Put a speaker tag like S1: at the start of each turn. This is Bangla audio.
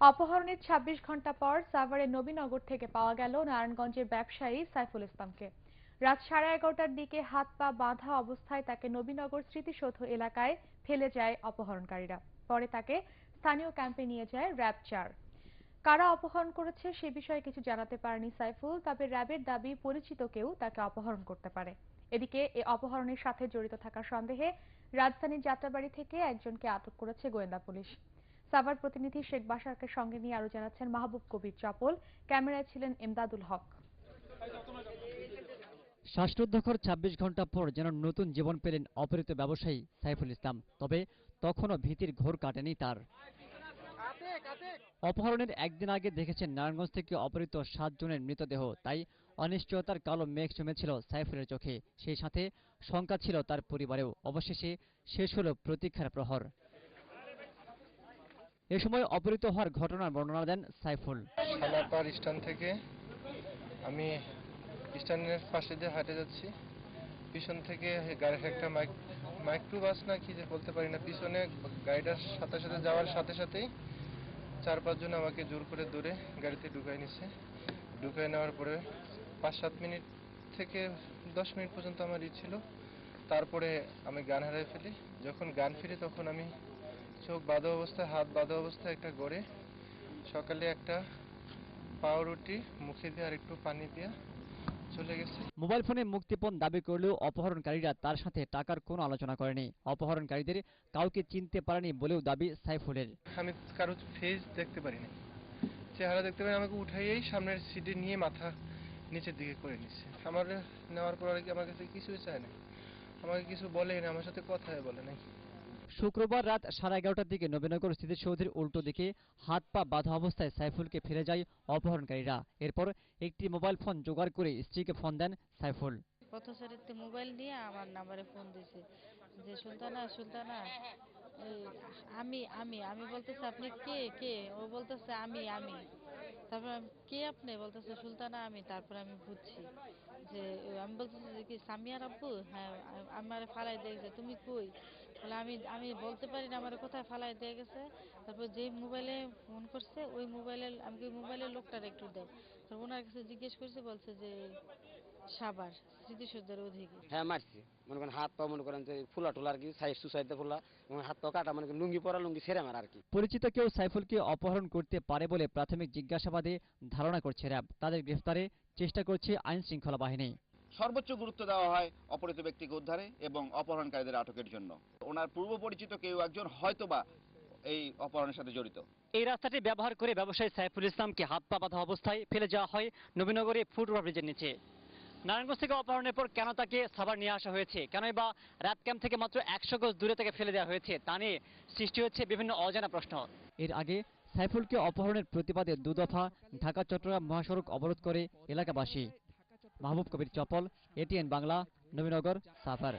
S1: অপহরণের ২৬ ঘণ্টা পর সাভারের নবীনগর থেকে পাওয়া গেল নারায়ণগঞ্জের ব্যবসায়ী সাইফুল ইসলামকে। রাত সাড়ে এগারোটার দিকে হাত পা বাঁধা অবস্থায় তাকে নবীনগর স্মৃতিসৌধ এলাকায় ফেলে যায় অপহরণকারীরা। পরে তাকে স্থানীয় ক্যাম্পে নিয়ে যায় র্যাব চার। কারা অপহরণ করেছে সে বিষয়ে কিছু জানাতে পারেনি সাইফুল, তবে র্যাবের দাবি পরিচিত কেউ তাকে অপহরণ করতে পারে। এদিকে এ অপহরণের সাথে জড়িত থাকার সন্দেহে রাজধানীর যাত্রাবাড়ি থেকে একজনকে আটক করেছে গোয়েন্দা পুলিশ। সাভার প্রতিনিধি শেখ বাশারকে সঙ্গে নিয়ে আরও জানাচ্ছেন মাহবুব কবির চপল ক্যামেরায় ছিলেন এমদাদুল হক।
S2: শ্বাসরুদ্ধকর ২৬ ঘণ্টা পর যেন নতুন জীবন পেলেন অপহৃত ব্যবসায়ী সাইফুল ইসলাম। তবে তখনও ভীতির ঘোর কাটেনি তার। অপহরণের একদিন আগে দেখেছেন নারায়ণগঞ্জ থেকে অপহৃত সাতজনের মৃতদেহ। তাই অনিশ্চয়তার কালো মেঘ জমেছিল সাইফুলের চোখে। সেই সাথে শঙ্কা ছিল তার পরিবারেও। অবশেষে শেষ হলো প্রতীক্ষার প্রহর। এ সময় অপহৃত হওয়ার ঘটনার বর্ণনা দেন সাইফুল।
S3: সালাপার স্ট্যান্ড থেকে আমি স্ট্যান্ডের পাশে দিয়ে হাঁটে যাচ্ছি। পিছন থেকে গাড়ির একটা মাইক, মাইক্রো বাস না কি যে বলতে পারি না, পিছনে গাড়িটার সাথে সাথে যাওয়ার সাথে সাথেই চার পাঁচজন আমাকে জোর করে দূরে গাড়িতে ঢুকাই নিছে। ঢুকাই নেওয়ার পরে পাঁচ সাত মিনিট থেকে দশ মিনিট পর্যন্ত আমার ই তারপরে আমি গান হারাই ফেলি। যখন গান ফিরি তখন আমি চোখ বাঁধা অবস্থায় হাত বাঁধা অবস্থায় একটা গড়ে সকালে একটা পাউরুটি মুখে দিয়ে আর একটু পানি দিয়ে চলে গেছে।
S2: মোবাইল ফোনে মুক্তিপণ দাবি করলেও অপহরণকারীরা তার সাথে টাকার কোনো আলোচনা করেনি। অপহরণকারীদের কাউকে চিনতে পারেনি বলেও দাবি সাইফুলের।
S3: আমি কারও ফেস দেখতে পারিনি। চেহারা দেখতে পারি আমাকে উঠাইয়েই সামনের সিটে নিয়ে মাথা নিচের দিকে করে নিচ্ছে। আমার নেওয়ার পর আর কি আমার কাছে কিছুই চায় না। আমাকে কিছু বলে না আমার সাথে কথাই বলে নাই
S2: শুক্রবার রাত সাড়ে এগারোটার দিকে নবীনগর স্মৃতিসৌধের উল্টো দিকে হাত পা বাঁধা অবস্থায় সাইফুলকে ফিরে যায় অপহরণকারীরা। এরপর একটি মোবাইল ফোন জোগাড় করে স্ত্রীকে ফোন দেন সাইফুল।
S4: পথচারীতে মোবাইল নিয়ে আমার নাম্বারে ফোন দিছে যে, সুলতানা সুলতানা, এই, আমি আমি আমি বলতেছে, আপনি কে কে? ও বলতেছে, আমি আমি। তারপর কে আপনি? বলতেছে, সুলতানা, আমি। তারপর আমি বুঝছি যে, আমি বলতেছি যে, কি সামিয়ার আব্বু? হ্যাঁ আমারে ফালাই দিয়ে গেছে, তুমি কই? বলে আমি আমি বলতে পারি না, আমার কোথায় ফালাই দিয়ে গেছে। তারপর যেই মোবাইলে ফোন করছে, ওই মোবাইলে আমি ওই মোবাইলের লোকটার একটু দেয়। তারপর ওনার কাছে জিজ্ঞেস করছে বলছে যে সাবার স্মৃতিসৌধের ওদিকে
S5: হ্যাঁ মারছি। মনে করেন হাত পা মনে করেন যে ফুলা টুলা আর কি সাইড সুসাইডে ফুলা এবং হাত পা কাটা মানে লুঙ্গি পরা লুঙ্গি সেরে মার আর কি।
S2: পরিচিত কেউ সাইফুলকে অপহরণ করতে পারে বলে প্রাথমিক জিজ্ঞাসাবাদে ধারণা করছে র্যাব। তাদের গ্রেফতারে চেষ্টা করছে আইন শৃঙ্খলা বাহিনী।
S6: সর্বোচ্চ গুরুত্ব দেওয়া হয় অপহৃত ব্যক্তিকে উদ্ধারে এবং অপহরণকারীদের আটকের জন্য। ওনার পূর্ব পরিচিত কেউ একজন হয়তোবা এই অপহরণের সাথে জড়িত।
S2: এই রাস্তাটি ব্যবহার করে ব্যবসায়ী সাইফুল ইসলামকে হাত পা বাঁধা অবস্থায় ফেলে যাওয়া হয় নবীনগরে ফুট ওভারব্রিজের নিচে। নারায়ণগঞ্জ থেকে অপহরণের পর কেন তাকে সাভার নিয়ে আসা হয়েছে? কেনই বা রাত ক্যাম্প থেকে মাত্র একশো গজ দূরে থেকে ফেলে দেওয়া হয়েছে তা নিয়ে সৃষ্টি হচ্ছে বিভিন্ন অজানা প্রশ্ন। এর আগে সাইফুলকে অপহরণের প্রতিবাদে দুদফা ঢাকা চট্টগ্রাম মহাসড়ক অবরোধ করে এলাকাবাসী। মাহবুব কবির চপল এটিএন বাংলা নবীনগর সাভার।